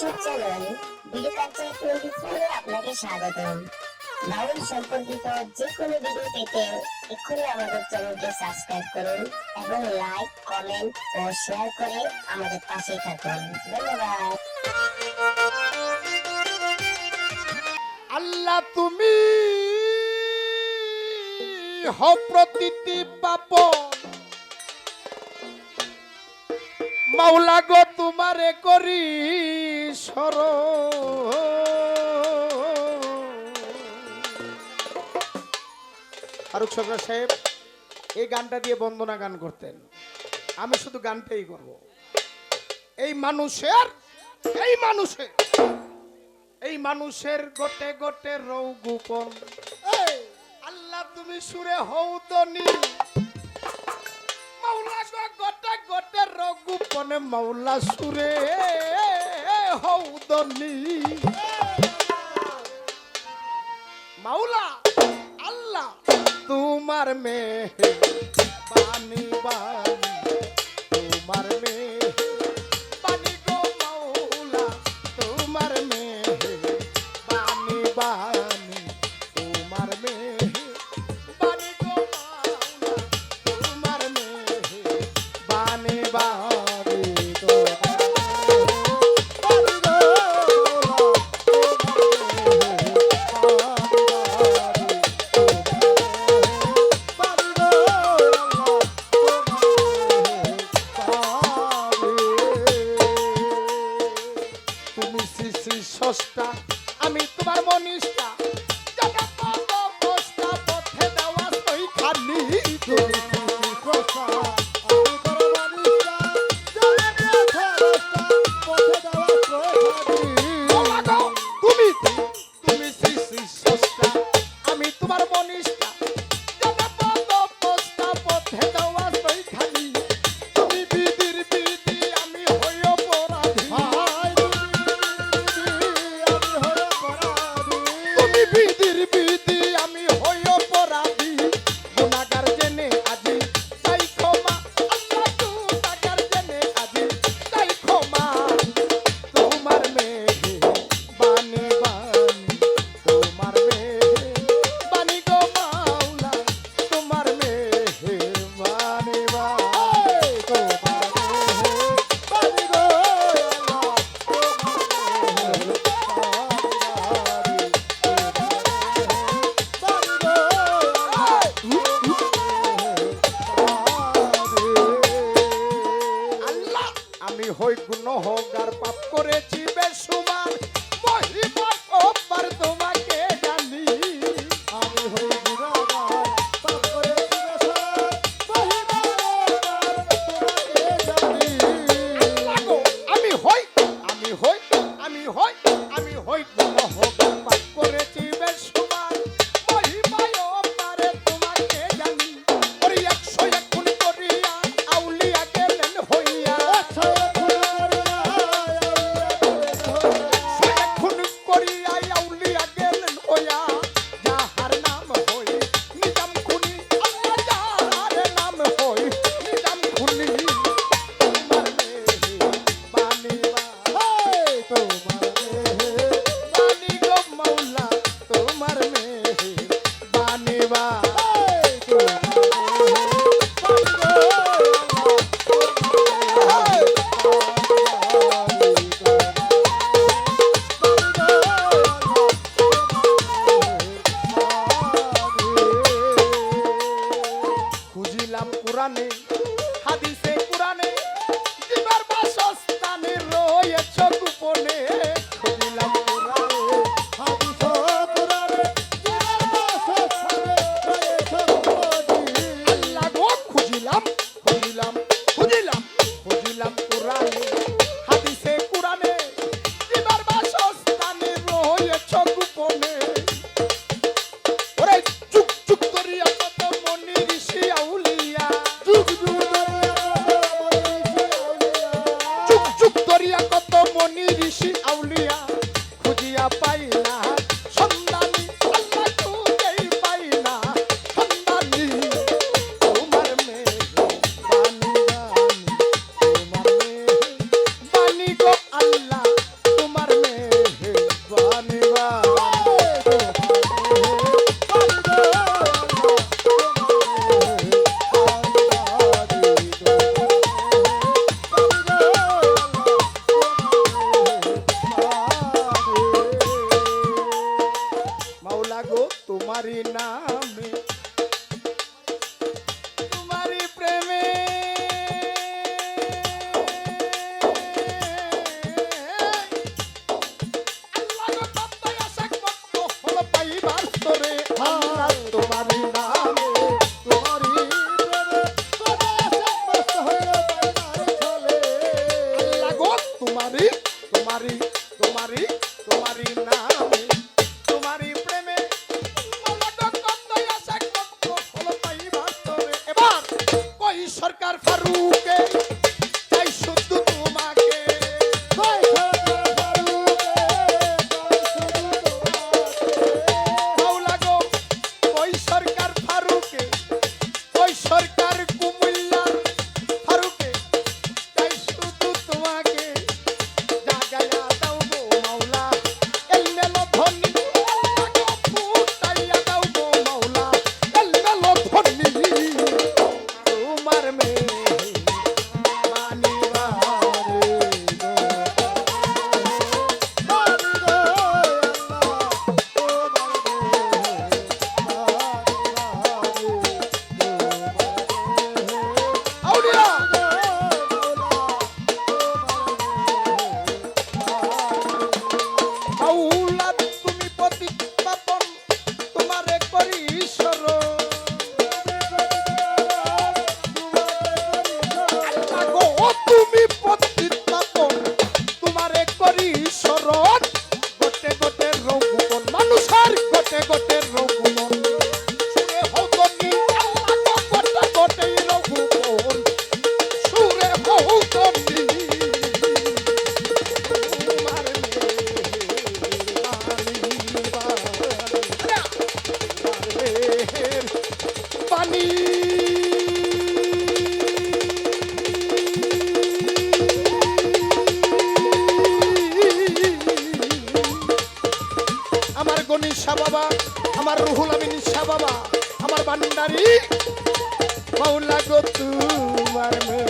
Channel video culture twenty ফোরে আপনাকে স্বাগতম। বাউল সম্পর্কিত যে কোনো ভিডিও পেতে এক্ষুনি আমাদের চ্যানেলকে সাবস্ক্রাইব করুন এবং লাইক কমেন্ট ও শেয়ার করে আমাদের পাশেই থাকুন। ধন্যবাদ। আল্লাহ তুমি হ প্রতিটি পাপ মাওলা গো, তোমারে করি সর ফারুক সরকার সাহেব, এই গানটা দিয়ে বন্দনা গান করতেন। আমি শুধু গানটাই করব। এই মানুষের এই মানুষের এই মানুষের গোটে গোটে রৌ গোপন। আল্লাহ তুমি সুরে হৌ তো মাওলা গোপনে মাওলা সুরে হও মাওলা আল্লাহ তোমার মেয়ে বানি বানি তোমার মেয়ে। শ্রী সস্তা আমি তোমার বস্তা পথে দেওয়া সই তুমি হই আমি হই আমি হই হোক পাপ করেছি বেশ মহিমায় apa তোমারই নাম। Hundred te শাহ বাবা আমার রুহুল আমিন শাহ বাবা আমার বান্ডারি মাওলা গো তোমার মে